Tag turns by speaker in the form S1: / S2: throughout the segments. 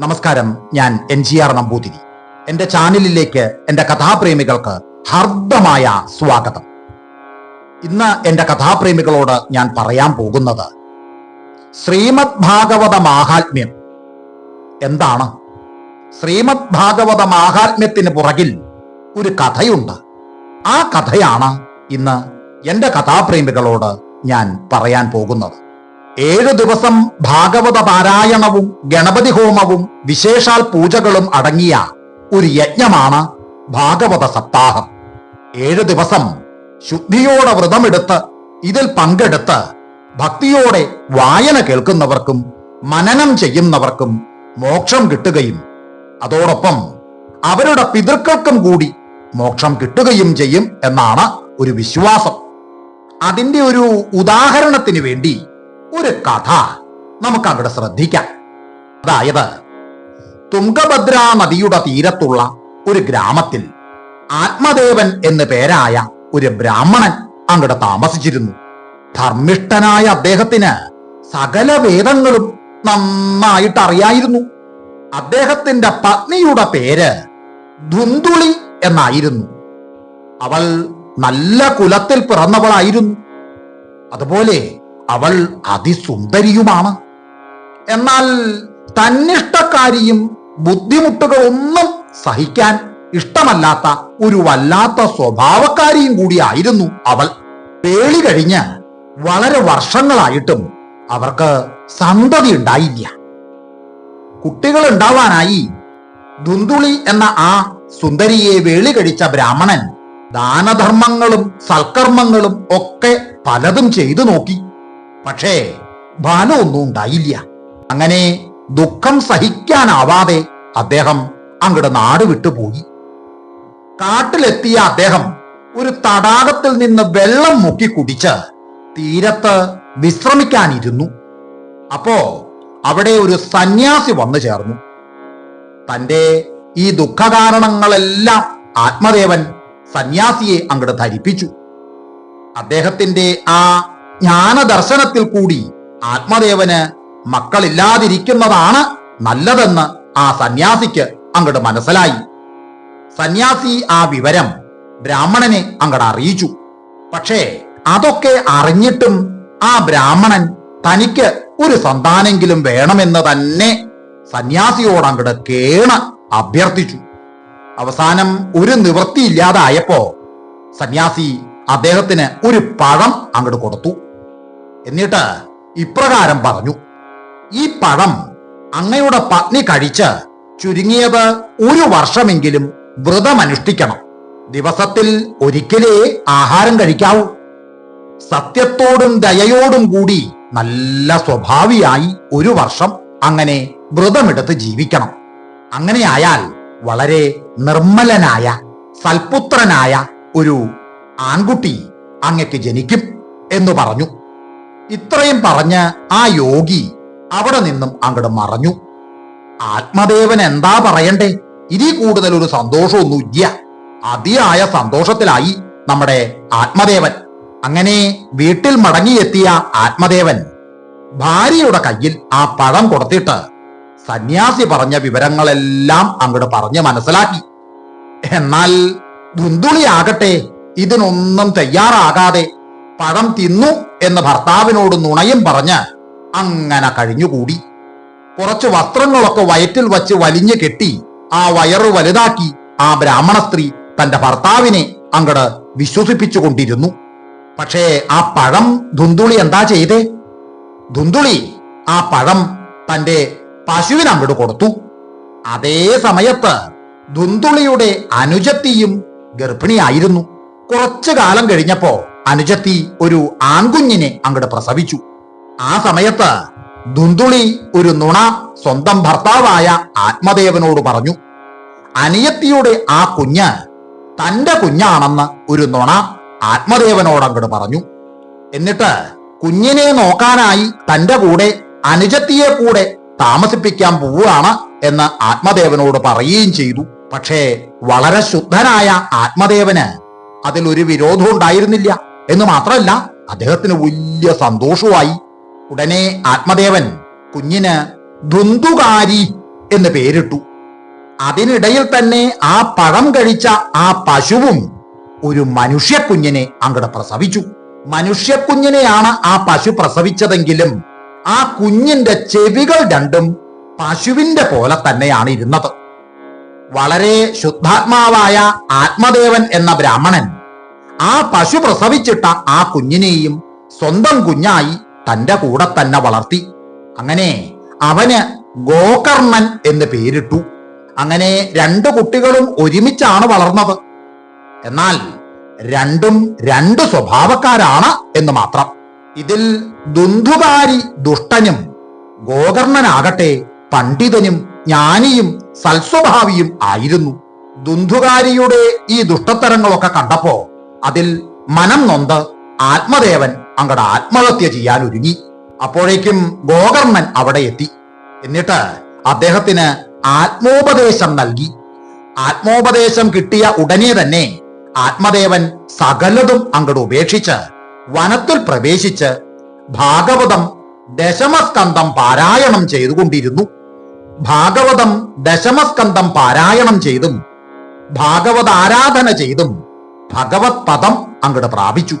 S1: നമസ്കാരം ഞാൻ N G R Namboothiri. എന്റെ ചാനലിലേക്ക് എന്റെ കഥാപ്രേമികൾക്ക് ഹാർദമായ സ്വാഗതം. ഇന്ന് എന്റെ കഥാപ്രേമികളോട് ഞാൻ പറയാൻ പോകുന്നത് ശ്രീമദ് ഭാഗവത മാഹാത്മ്യം എന്താണ്? ശ്രീമദ് ഭാഗവത മാഹാത്മ്യത്തിന് പുറകിൽ ഒരു കഥയുണ്ട്. ആ കഥയാണ് ഇന്ന് എന്റെ കഥാപ്രേമികളോട് ഞാൻ പറയാൻ പോകുന്നത്. ഏഴു ദിവസം ഭാഗവത പാരായണവും ഗണപതി ഹോമവും വിശേഷാൽ പൂജകളും അടങ്ങിയ ഒരു യജ്ഞമാണ് ഭാഗവത സപ്താഹം. ഏഴു ദിവസം ശുദ്ധിയോടെ വ്രതമെടുത്ത് ഇതിൽ പങ്കെടുത്ത് ഭക്തിയോടെ വായന കേൾക്കുന്നവർക്കും മനനം ചെയ്യുന്നവർക്കും മോക്ഷം കിട്ടുകയും അതോടൊപ്പം അവരുടെ പിതൃക്കൾക്കും കൂടി മോക്ഷം കിട്ടുകയും ചെയ്യും എന്നാണ് ഒരു വിശ്വാസം. അതിന്റെ ഒരു ഉദാഹരണത്തിന് വേണ്ടി ഒരു കഥ നമുക്ക് അവിടെ ശ്രദ്ധിക്കാം. അതായത് തുംഗഭദ്ര നദിയുടെ തീരത്തുള്ള ഒരു ഗ്രാമത്തിൽ ആത്മദേവൻ എന്ന് പേരായ ഒരു ബ്രാഹ്മണൻ അങ്ങോട്ട് താമസിച്ചിരുന്നു. ധർമ്മിഷ്ഠനായ അദ്ദേഹത്തിന് സകല വേദങ്ങളും നന്നായിട്ട് അറിയായിരുന്നു. അദ്ദേഹത്തിന്റെ പത്നിയുടെ പേര് ധുന്തുളി എന്നായിരുന്നു. അവൾ നല്ല കുലത്തിൽ പിറന്നവളായിരുന്നു. അതുപോലെ അവൾ അതിസുന്ദരിയുമാണ്. എന്നാൽ തന്നിഷ്ടക്കാരിയും ബുദ്ധിമുട്ടുകളൊന്നും സഹിക്കാൻ ഇഷ്ടമല്ലാത്ത ഒരു വല്ലാത്ത സ്വഭാവക്കാരിയും കൂടിയായിരുന്നു അവൾ. പേളി കഴിഞ്ഞ് വളരെ വർഷങ്ങളായിട്ടും അവർക്ക് സന്തതി ഉണ്ടായില്ല. കുട്ടികൾ ഉണ്ടാവാനായി ദുന്തുളി എന്ന ആ സുന്ദരിയെ വേളി കഴിച്ച ബ്രാഹ്മണൻ ദാനധർമ്മങ്ങളും സൽക്കർമ്മങ്ങളും ഒക്കെ പലതും ചെയ്തു നോക്കി. പക്ഷേ ഫലമൊന്നും ഉണ്ടായില്ല അങ്ങനെ ദുഃഖം സഹിക്കാനാവാതെ അദ്ദേഹം അങ്ങോട്ട് നാട് വിട്ടുപോയി. കാട്ടിലെത്തിയ അദ്ദേഹം ഒരു തടാകത്തിൽ നിന്ന് വെള്ളം മുക്കി കുടിച്ച് തീരത്ത് വിശ്രമിക്കാനിരുന്നു. അപ്പോ അവിടെ ഒരു സന്യാസി വന്നു ചേർന്നു. തന്റെ ഈ ദുഃഖകാരണങ്ങളെല്ലാം ആത്മദേവൻ സന്യാസിയെ അങ്ങോട്ട് ധരിപ്പിച്ചു. അദ്ദേഹത്തിന്റെ ആ ജ്ഞാനദർശനത്തിൽ കൂടി ആത്മദേവന് മക്കളില്ലാതിരിക്കുന്നതാണ് നല്ലതെന്ന് ആ സന്യാസിക്ക് അങ്ങോട്ട് മനസ്സിലായി. സന്യാസി ആ വിവരം ബ്രാഹ്മണനെ അങ്ങോട്ട് അറിയിച്ചു. പക്ഷേ അതൊക്കെ അറിഞ്ഞിട്ടും ആ ബ്രാഹ്മണൻ തനിക്ക് ഒരു സന്താനെങ്കിലും വേണമെന്ന് തന്നെ സന്യാസിയോട് അങ്ങോട്ട് കേണ അഭ്യർത്ഥിച്ചു. അവസാനം ഒരു നിവൃത്തിയില്ലാതായപ്പോ സന്യാസി അദ്ദേഹത്തിന് ഒരു പഴം അങ്ങോട്ട് കൊടുത്തു. എന്നിട്ട് ഇപ്രകാരം പറഞ്ഞു. ഈ പഴം അങ്ങയുടെ പത്നി കഴിച്ച് ചുരുങ്ങിയത് ഒരു വർഷമെങ്കിലും വ്രതമനുഷ്ഠിക്കണം. ദിവസത്തിൽ ഒരിക്കലേ ആഹാരം കഴിക്കാവൂ. സത്യത്തോടും ദയയോടും കൂടി നല്ല സ്വഭാവിയായി ഒരു വർഷം അങ്ങനെ വ്രതമെടുത്ത് ജീവിക്കണം. അങ്ങനെയായാൽ വളരെ നിർമ്മലനായ സൽപുത്രനായ ഒരു ആൺകുട്ടി അങ്ങക്ക് ജനിക്കും എന്ന് പറഞ്ഞു. ഇത്രയും പറഞ്ഞ് ആ യോഗി അവിടെ നിന്നും അങ്ങോട്ട് മറഞ്ഞു. ആത്മദേവൻ എന്താ പറയണ്ടേ? ഇനി കൂടുതൽ ഒരു സന്തോഷമൊന്നുമില്ല. അതിയായ സന്തോഷത്തിലായി നമ്മുടെ ആത്മദേവൻ. അങ്ങനെ വീട്ടിൽ മടങ്ങിയെത്തിയ ആത്മദേവൻ ഭാര്യയുടെ കയ്യിൽ ആ പഴം കൊടുത്തിട്ട് സന്യാസി പറഞ്ഞ വിവരങ്ങളെല്ലാം അങ്ങോട്ട് പറഞ്ഞ് മനസ്സിലാക്കി. എന്നാൽ ദുന്തുളിയാകട്ടെ ഇതിനൊന്നും തയ്യാറാകാതെ പഴം തിന്നു എന്ന് ഭർത്താവിനോട് നുണയും പറഞ്ഞ് അങ്ങനെ കഴിഞ്ഞുകൂടി. കുറച്ച് വസ്ത്രങ്ങളൊക്കെ വയറ്റിൽ വച്ച് വലിഞ്ഞു കെട്ടി ആ വയറ് വലുതാക്കി ആ ബ്രാഹ്മണ സ്ത്രീ തന്റെ ഭർത്താവിനെ അങ്ങട് വിശ്വസിപ്പിച്ചു കൊണ്ടിരുന്നു പക്ഷേ ആ പഴം ധുന്തുളി എന്താ ചെയ്തേ? ധുന്തുളി ആ പഴം തന്റെ പശുവിന് അങ്ങോട്ട് കൊടുത്തു. അതേ സമയത്ത് ധുന്തുളിയുടെ അനുജത്തിയും ഗർഭിണിയായിരുന്നു. കുറച്ചു കാലം കഴിഞ്ഞപ്പോ അനുജത്തി ഒരു ആൺകുഞ്ഞിനെ അങ്ങോട്ട് പ്രസവിച്ചു. ആ സമയത്ത് ദുന്തുളി ഒരു നുണ സ്വന്തം ഭർത്താവായ ആത്മദേവനോട് പറഞ്ഞു അനിയത്തിയുടെ ആ കുഞ്ഞ് തന്റെ കുഞ്ഞാണെന്ന് ഒരു നുണ ആത്മദേവനോട് അങ്ങോട്ട് പറഞ്ഞു. എന്നിട്ട് കുഞ്ഞിനെ നോക്കാനായി തന്റെ കൂടെ അനുജത്തിയെ കൂടെ താമസിപ്പിക്കാൻ പോവുകയാണ് എന്ന് ആത്മദേവനോട് പറയുകയും ചെയ്തു. പക്ഷേ വളരെ ശുദ്ധനായ ആത്മദേവന് അതിലൊരു വിരോധം ഉണ്ടായിരുന്നില്ല. എന്ന് മാത്രമല്ല അദ്ദേഹത്തിന് വലിയ സന്തോഷവുമായി. ഉടനെ ആത്മദേവൻ കുഞ്ഞിന് ധുന്തുകാരി എന്ന് പേരിട്ടു. അതിനിടയിൽ തന്നെ ആ പഴം കഴിച്ച ആ പശുവും ഒരു മനുഷ്യക്കുഞ്ഞിനെ അങ്ങടെ പ്രസവിച്ചു. മനുഷ്യക്കുഞ്ഞിനെയാണ് ആ പശു പ്രസവിച്ചതെങ്കിലും ആ കുഞ്ഞിന്റെ ചെവികൾ രണ്ടും പശുവിന്റെ പോലെ തന്നെയാണ് ഇരുന്നത്. വളരെ ശുദ്ധാത്മാവായ ആത്മദേവൻ എന്ന ബ്രാഹ്മണൻ ആ പശു പ്രസവിച്ചിട്ട ആ കുഞ്ഞിനെയും സ്വന്തം കുഞ്ഞായി തന്റെ കൂടെ തന്നെ വളർത്തി. അങ്ങനെ അവന് ഗോകർണൻ എന്ന് പേരിട്ടു. അങ്ങനെ രണ്ടു കുട്ടികളും ഒരുമിച്ചാണ് വളർന്നത്. എന്നാൽ രണ്ടും രണ്ട് സ്വഭാവക്കാരാണ് എന്ന് മാത്രം. ഇതിൽ ദുന്ധുകാരി ദുഷ്ടനും ഗോകർണനാകട്ടെ പണ്ഡിതനും ജ്ഞാനിയും സൽസ്വഭാവിയും ആയിരുന്നു. ദുന്ധുകാരിയുടെ ഈ ദുഷ്ടത്തരങ്ങളൊക്കെ കണ്ടപ്പോ അതിൽ മനം നൊന്ത് ആത്മദേവൻ അങ്ങടെ ആത്മഹത്യ ചെയ്യാൻ ഒരുങ്ങി. അപ്പോഴേക്കും ഗോകർണൻ അവിടെ എത്തി. എന്നിട്ട് അദ്ദേഹത്തിന് ആത്മോപദേശം നൽകി. ആത്മോപദേശം കിട്ടിയ ഉടനെ തന്നെ ആത്മദേവൻ സകലതും അങ്ങോട്ട് ഉപേക്ഷിച്ച് വനത്തിൽ പ്രവേശിച്ച് ഭാഗവതം ദശമസ്കന്ധം പാരായണം ചെയ്തുകൊണ്ടിരുന്നു. ഭാഗവതം ദശമസ്കന്ധം പാരായണം ചെയ്തും ഭാഗവത ആരാധന ചെയ്തും ഭഗവത് പദം അങ്ങട് പ്രാപിച്ചു.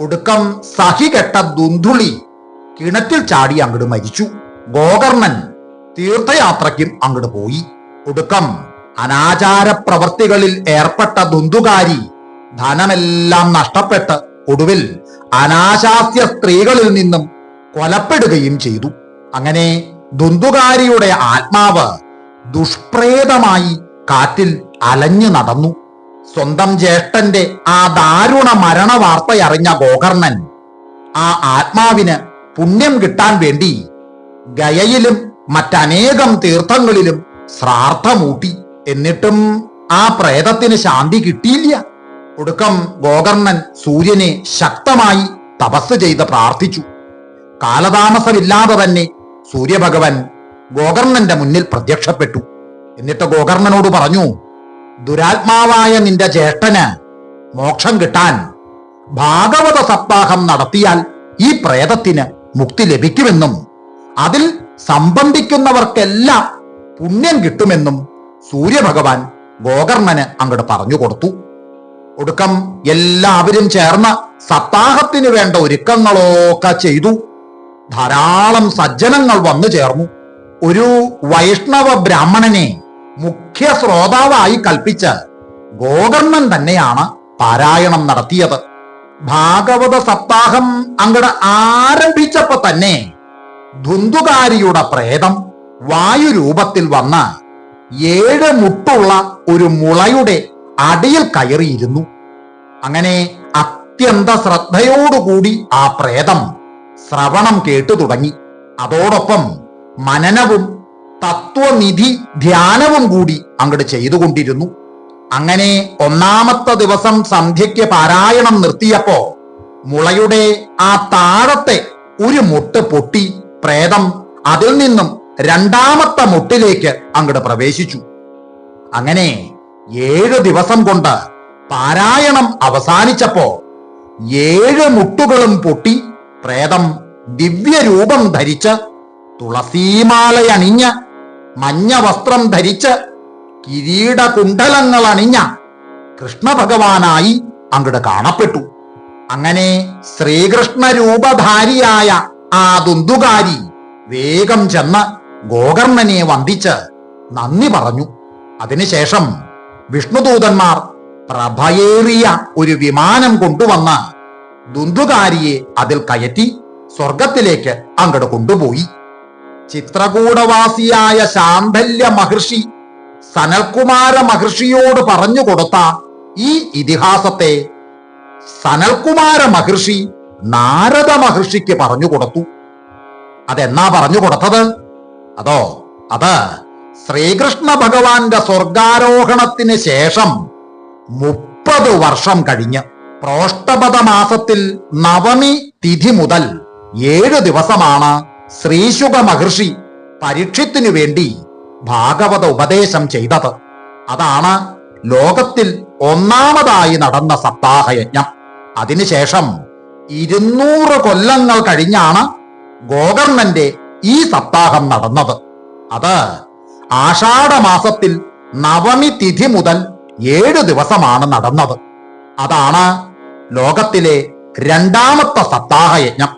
S1: ഒടുക്കം സഹികെട്ട ദുന്ധുളി കിണറ്റിൽ ചാടി അങ്ങട് മരിച്ചു. ഗോകർണൻ തീർത്ഥയാത്രയ്ക്കും അങ്ങട് പോയി. ഒടുക്കം അനാചാര പ്രവർത്തികളിൽ ഏർപ്പെട്ട ദുന്തുകാരി ധനമെല്ലാം നഷ്ടപ്പെട്ട് ഒടുവിൽ അനാശാസ്യ സ്ത്രീകളിൽ നിന്നും കൊലപ്പെടുകയും ചെയ്തു. അങ്ങനെ ദുന്തുകാരിയുടെ ആത്മാവ് ദുഷ്പ്രേതമായി കാറ്റിൽ അലഞ്ഞു നടന്നു. സ്വന്തം ജ്യേഷ്ഠന്റെ ആ ദാരുണ മരണ വാർത്തയറിഞ്ഞ ഗോകർണൻ ആ ആത്മാവിന് പുണ്യം കിട്ടാൻ വേണ്ടി ഗയയിലും മറ്റനേകം തീർത്ഥങ്ങളിലും ശ്രാർത്ഥമൂട്ടി എന്നിട്ടും ആ പ്രേതത്തിന് ശാന്തി കിട്ടിയില്ല. ഒടുക്കം ഗോകർണൻ സൂര്യനെ ശക്തമായി തപസ് ചെയ്ത് പ്രാർത്ഥിച്ചു. കാലതാമസമില്ലാതെ തന്നെ സൂര്യഭഗവൻ ഗോകർണന്റെ മുന്നിൽ പ്രത്യക്ഷപ്പെട്ടു. എന്നിട്ട് ഗോകർണനോട് പറഞ്ഞു ദുരാത്മാവായ നിന്റെ ജ്യേഷ്ഠന് മോക്ഷം കിട്ടാൻ ഭാഗവത സപ്താഹം നടത്തിയാൽ ഈ പ്രേതത്തിന് മുക്തി ലഭിക്കുമെന്നും അതിൽ സംബന്ധിക്കുന്നവർക്കെല്ലാം പുണ്യം കിട്ടുമെന്നും സൂര്യഭഗവാൻ ഗോകർണന് അങ്ങോട്ട് പറഞ്ഞു കൊടുത്തു. ഒടുക്കം എല്ലാവരും ചേർന്ന് സപ്താഹത്തിന് വേണ്ട ഒരുക്കങ്ങളൊക്കെ ചെയ്തു. ധാരാളം സജ്ജനങ്ങൾ വന്നു ചേർന്നു. ഒരു വൈഷ്ണവ ബ്രാഹ്മണനെ മുഖ്യ ശ്രോതാവായി കൽപ്പിച്ച് ഗോകർണൻ തന്നെയാണ് പാരായണം നടത്തിയത്. ഭാഗവത സപ്താഹം അങ്ങടെ ആരംഭിച്ചപ്പോ തന്നെ ധുന്തുകാരിയുടെ പ്രേതം വായുരൂപത്തിൽ വന്ന് ഏഴ് മുട്ടുള്ള ഒരു മുളയുടെ അടിയിൽ കയറിയിരുന്നു. അങ്ങനെ അത്യന്ത ശ്രദ്ധയോടുകൂടി ആ പ്രേതം ശ്രവണം കേട്ടു തുടങ്ങി. അതോടൊപ്പം മനനവും തത്വനിധി ധ്യാനവും കൂടി അങ്ങോട്ട് ചെയ്തുകൊണ്ടിരുന്നു. അങ്ങനെ ഒന്നാമത്തെ ദിവസം സന്ധ്യയ്ക്ക് പാരായണം നിർത്തിയപ്പോ മുളയുടെ ആ താഴത്തെ ഒരു മുട്ട് പൊട്ടി പ്രേതം അതിൽ നിന്നും രണ്ടാമത്തെ മുട്ടിലേക്ക് അങ്ങോട്ട് പ്രവേശിച്ചു. അങ്ങനെ ഏഴ് ദിവസം കൊണ്ട് പാരായണം അവസാനിച്ചപ്പോ ഏഴ് മുട്ടുകളും പൊട്ടി പ്രേതം ദിവ്യരൂപം ധരിച്ച് തുളസീമാലയണിഞ്ഞ് മഞ്ഞ വസ്ത്രം ധരിച്ച് കിരീട കുണ്ഡലങ്ങൾ അണിഞ്ഞ കൃഷ്ണഭഗവാനായി അങ്ങോട്ട് കാണപ്പെട്ടു. അങ്ങനെ ശ്രീകൃഷ്ണ രൂപധാരിയായ ആ ദുന്തുകാരി വേഗം ചെന്ന് ഗോകർണനെ വന്ദിച്ച് നന്ദി പറഞ്ഞു. അതിനുശേഷം വിഷ്ണുദൂതന്മാർ പ്രഭയേറിയ ഒരു വിമാനം കൊണ്ടുവന്ന് ദുന്തുകാരിയെ അതിൽ കയറ്റി സ്വർഗത്തിലേക്ക് അങ്ങോട്ട് കൊണ്ടുപോയി. ചിത്രകൂടവാസിയായ ശാന്തല്യ മഹർഷി സനൽകുമാര മഹർഷിയോട് പറഞ്ഞു കൊടുത്ത ഈ ഇതിഹാസത്തെ സനൽകുമാര മഹർഷി നാരദ മഹർഷിക്ക് പറഞ്ഞു കൊടുത്തു. അതെന്നാ പറഞ്ഞു കൊടുത്തത്? അതോ അത് ശ്രീകൃഷ്ണ ഭഗവാന്റെ സ്വർഗാരോഹണത്തിന് ശേഷം മുപ്പത് വർഷം കഴിഞ്ഞ് പ്രോഷ്ടപദ മാസത്തിൽ നവമി തിഥി മുതൽ ഏഴ് ദിവസമാണ് ശ്രീശുക മഹർഷി പരീക്ഷത്തിനു വേണ്ടി ഭാഗവത ഉപദേശം ചെയ്തത്. അതാണ് ലോകത്തിൽ ഒന്നാമതായി നടന്ന സപ്താഹയജ്ഞം. അതിനുശേഷം ഇരുന്നൂറ് കൊല്ലങ്ങൾ കഴിഞ്ഞാണ് ഗോകർണന്റെ ഈ സപ്താഹം നടന്നത്. അത് ആഷാഢമാസത്തിൽ നവമി തിഥി മുതൽ ഏഴ് ദിവസമാണ് നടന്നത്. അതാണ് ലോകത്തിലെ രണ്ടാമത്തെ സപ്താഹയജ്ഞം.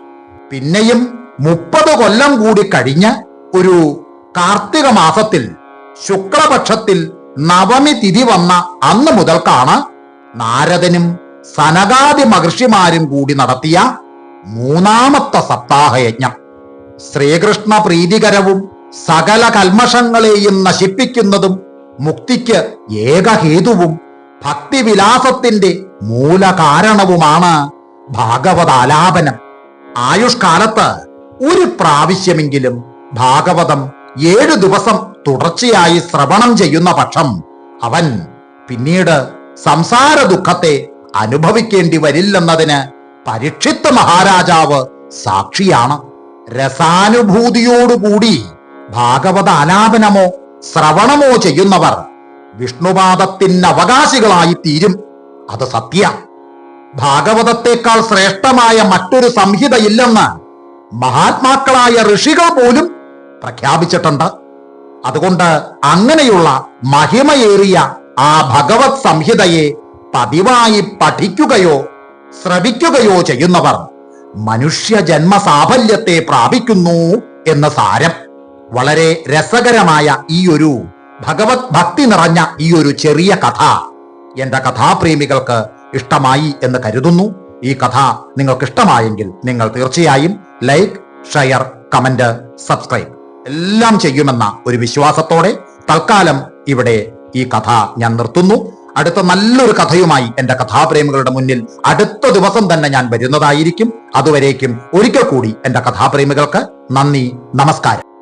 S1: പിന്നെയും മുപ്പത് കൊല്ലം കൂടി കഴിഞ്ഞ് ഒരു കാർത്തിക മാസത്തിൽ ശുക്ലപക്ഷത്തിൽ നവമി തിഥി വന്ന അന്ന് മുതൽക്കാണ് നാരദനും സനകാദി മഹർഷിമാരും കൂടി നടത്തിയ മൂന്നാമത്തെ സപ്താഹയജ്ഞം. ശ്രീകൃഷ്ണ പ്രീതികരവും സകല കൽമഷങ്ങളെയും നശിപ്പിക്കുന്നതും മുക്തിക്ക് ഏകഹേതുവും ഭക്തിവിലാസത്തിന്റെ മൂലകാരണവുമാണ് ഭാഗവതാലാപനം. ആയുഷ്കാലത്ത് ഒരു പ്രാവശ്യമെങ്കിലും ഭാഗവതം ഏഴു ദിവസം തുടർച്ചയായി ശ്രവണം ചെയ്യുന്ന പക്ഷം അവൻ പിന്നീട് സംസാര ദുഃഖത്തെ അനുഭവിക്കേണ്ടി വരില്ലെന്നതിന് പരീക്ഷിത്ത് മഹാരാജാവ് സാക്ഷിയാണ്. രസാനുഭൂതിയോടുകൂടി ഭാഗവത ആലാപനമോ ശ്രവണമോ ചെയ്യുന്നവർ വിഷ്ണുപാദത്തിന് അവകാശികളായി തീരും. അത് സത്യ. ഭാഗവതത്തെക്കാൾ ശ്രേഷ്ഠമായ മറ്റൊരു സംഹിതയില്ലെന്ന് മഹാത്മാക്കളായ ഋഷികൾ പോലും പ്രഖ്യാപിച്ചിട്ടുണ്ട്. അതുകൊണ്ട് അങ്ങനെയുള്ള മഹിമയേറിയ ആ ഭഗവത് സംഹിതയെ പതിവായി പഠിക്കുകയോ ശ്രവിക്കുകയോ ചെയ്യുന്നവർ മനുഷ്യ ജന്മ സാഫല്യത്തെ പ്രാപിക്കുന്നു എന്ന് സാരം. വളരെ രസകരമായ ഈ ഒരു ഭഗവത് ഭക്തി നിറഞ്ഞ ഈ ഒരു ചെറിയ കഥ എന്റെ കഥാപ്രേമികൾക്ക് ഇഷ്ടമായി എന്ന് കരുതുന്നു. ഈ കഥ നിങ്ങൾക്ക് ഇഷ്ടമായെങ്കിൽ നിങ്ങൾ തീർച്ചയായും ലൈക്ക് ഷെയർ കമന്റ് സബ്സ്ക്രൈബ്. എല്ലാം ചെയ്യുമെന്ന ഒരു വിശ്വാസത്തോടെ തൽക്കാലം ഇവിടെ ഈ കഥ ഞാൻ നിർത്തുന്നു. അടുത്ത നല്ലൊരു കഥയുമായി എന്റെ കഥാപ്രേമികളുടെ മുന്നിൽ അടുത്ത ദിവസം തന്നെ ഞാൻ വരുന്നതായിരിക്കും. അതുവരേക്കും ഒരിക്കൽ കൂടി എന്റെ കഥാപ്രേമികൾക്ക് നന്ദി നമസ്കാരം.